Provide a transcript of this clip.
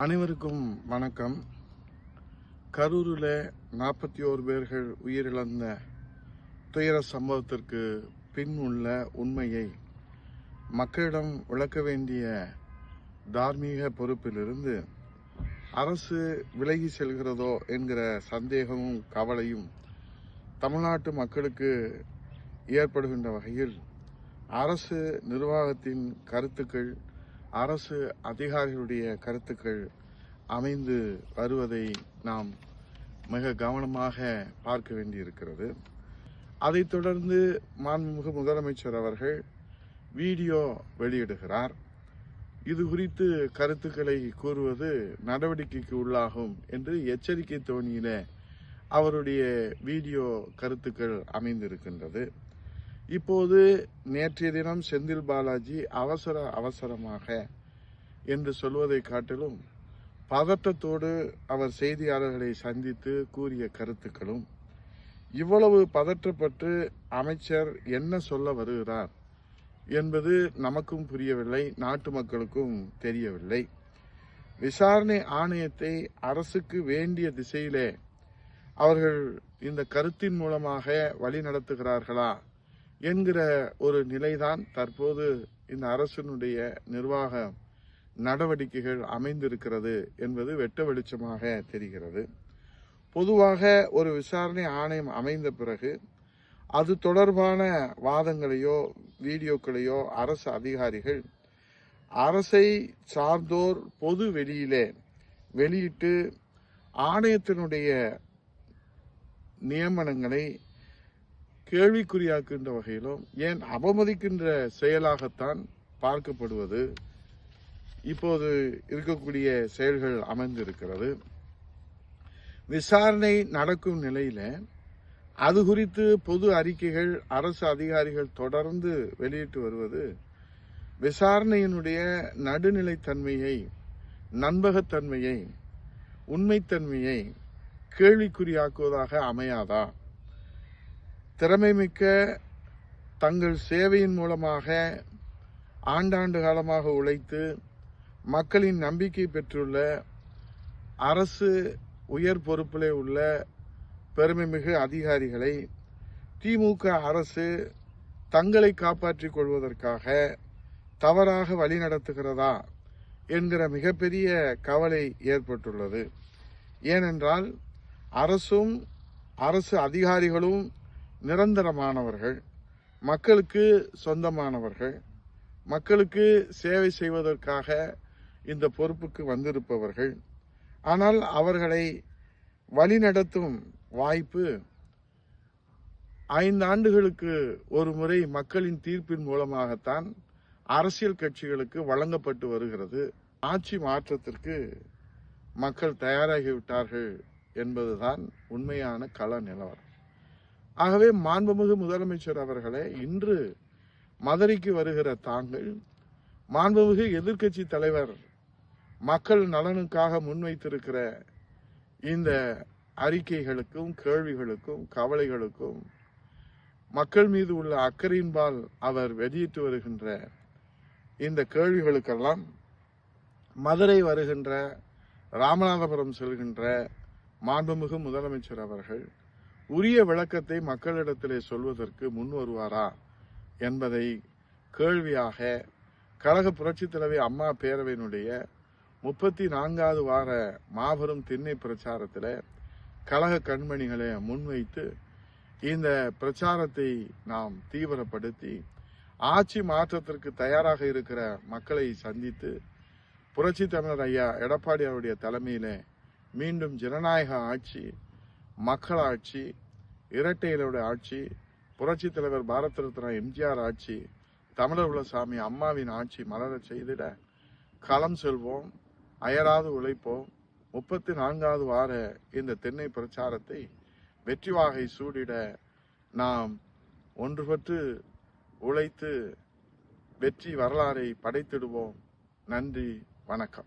அனைவருக்கும் வணக்கம். கரூரில் நாற்பத்தி ஓரு பேர்கள் உயிரிழந்த துயர சம்பவத்திற்கு பின் உள்ள உண்மையை மக்களிடம் விளக்க வேண்டிய தார்மீக பொறுப்பிலிருந்து அரசு விலகி செல்கிறதோ என்கிற சந்தேகமும் கவலையும் தமிழ்நாட்டு மக்களுக்கு ஏற்படுகின்ற வகையில் அரசு நிர்வாகத்தின் கருத்துக்கள் அரசு அதிகாரிகளுடைய கருத்துக்கள் அமைந்து வருவதை நாம் மிக கவனமாக பார்க்க வேண்டியிருக்கிறது. அதைத் தொடர்ந்து மாண்புமிகு முதலமைச்சர் அவர்கள் வீடியோ வெளியிடுகிறார். இது குறித்து கருத்துக்களை கூறுவது நடவடிக்கைக்கு உள்ளாகும் என்று எச்சரிக்கை தோணியில அவருடைய வீடியோ கருத்துக்கள் அமைந்திருக்கின்றது. இப்போது நேற்றைய தினம் செந்தில் பாலாஜி அவசர அவசரமாக என்று சொல்வதை காட்டிலும் பதட்டத்தோடு அவர் செய்தியாளர்களை சந்தித்து கூறிய கருத்துக்களும் இவ்வளவு பதற்றப்பட்டு அமைச்சர் என்ன சொல்ல வருகிறார் என்பது நமக்கும் புரியவில்லை நாட்டு மக்களுக்கும் தெரியவில்லை. விசாரணை ஆணையத்தை அரசுக்கு வேண்டிய திசையிலே அவர்கள் இந்த கருத்தின் மூலமாக வழி நடத்துகிறார்களா என்கிற ஒரு நிலைதான் தற்போது இந்த அரசினுடைய நிர்வாக நடவடிக்கைகள் அமைந்திருக்கிறது என்பது வெட்ட வெளிச்சமாக தெரிகிறது. பொதுவாக ஒரு விசாரணை ஆணையம் அமைந்த பிறகு அது தொடர்பான வாதங்களையோ வீடியோக்களையோ அரசு அதிகாரிகள் அரசை சார்ந்தோர் பொது வெளியிலே வெளியிட்டு ஆணையத்தினுடைய நியமனங்களை கேள்விக்குறியாக்குகின்ற வகையிலும் ஏன் அவமதிக்கின்ற செயலாகத்தான் பார்க்கப்படுவது? இப்போது இருக்கக்கூடிய செயல்கள் அமைந்திருக்கிறது. விசாரணை நடக்கும் நிலையில அது குறித்து பொது அறிக்கைகள் அரசு அதிகாரிகள் தொடர்ந்து வெளியிட்டு வருவது விசாரணையினுடைய நடுநிலைத்தன்மையை நண்பகத்தன்மையை உண்மைத்தன்மையை கேள்விக்குறியாக்குவதாக அமையாதா? திறமைமிக்க தங்கள் சேவையின் மூலமாக ஆண்டாண்டு காலமாக உழைத்து மக்களின் நம்பிக்கை பெற்றுள்ள அரசு உயர் பொறுப்பிலே உள்ள பெருமைமிகு அதிகாரிகளை திமுக அரசு தங்களை காப்பாற்றிக் கொள்வதற்காக தவறாக வழிநடத்துகிறதா என்கிற மிகப்பெரிய கவலை ஏற்பட்டுள்ளது. ஏனென்றால் அரசும் அரசு அதிகாரிகளும் நிரந்தரமானவர்கள் மக்களுக்கு சொந்தமானவர்கள் மக்களுக்கு சேவை செய்வதற்காக இந்த பொறுப்புக்கு வந்திருப்பவர்கள். ஆனால் அவர்களை வழிநடத்தும் வாய்ப்பு ஐந்து ஆண்டுகளுக்கு ஒரு முறை மக்களின் தீர்ப்பின் மூலமாகத்தான் அரசியல் கட்சிகளுக்கு வழங்கப்பட்டு வருகிறது. ஆட்சி மாற்றத்திற்கு மக்கள் தயாராகிவிட்டார்கள் என்பதுதான் உண்மையான கள நிலவரம். ஆகவே மாண்புமிகு முதலமைச்சர் அவர்களே இன்று மதுரைக்கு வருகிற தாங்கள் மாண்புமிகு எதிர்க்கட்சி தலைவர் மக்கள் நலனுக்காக முன்வைத்திருக்கிற இந்த அறிக்கைகளுக்கும் கேள்விகளுக்கும் கவலைகளுக்கும் மக்கள் மீது உள்ள அக்கறையின்பால் அவர் வெளியிட்டு வருகின்ற இந்த கேள்விகளுக்கெல்லாம் மதுரை வருகின்ற ராமநாதபுரம் செல்கின்ற மாண்புமிகு முதலமைச்சர் அவர்கள் உரிய விளக்கத்தை மக்களிடத்திலே சொல்வதற்கு முன் வருவாரா என்பதை கேள்வியாக கழக புரட்சி தலைவி அம்மா பேரவையினுடைய முப்பத்தி நான்காவது வார மாபெரும் திண்ணை பிரச்சாரத்தில் கழக கண்மணிகளை முன்வைத்து இந்த பிரச்சாரத்தை நாம் தீவிரப்படுத்தி ஆட்சி மாற்றத்திற்கு தயாராக இருக்கிற மக்களை சந்தித்து புரட்சி தமிழர் ஐயா எடப்பாடி அவருடைய தலைமையில மீண்டும் ஜனநாயக ஆட்சி மக்களாட்சி இரட்டையிலுடைய ஆட்சி புரட்சி தலைவர் பாரத ரத்னா எம்ஜிஆர் ஆட்சி தமிழர் உலசாமி அம்மாவின் ஆட்சி மலரச் செய்திட களம் செல்வோம் அயராது உழைப்போம். முப்பத்தி நான்காவது வார இந்த தென்னை பிரச்சாரத்தை வெற்றி வாகை சூடிட நாம் ஒன்றுபட்டு உழைத்து வெற்றி வரலாறை படைத்திடுவோம். நன்றி வணக்கம்.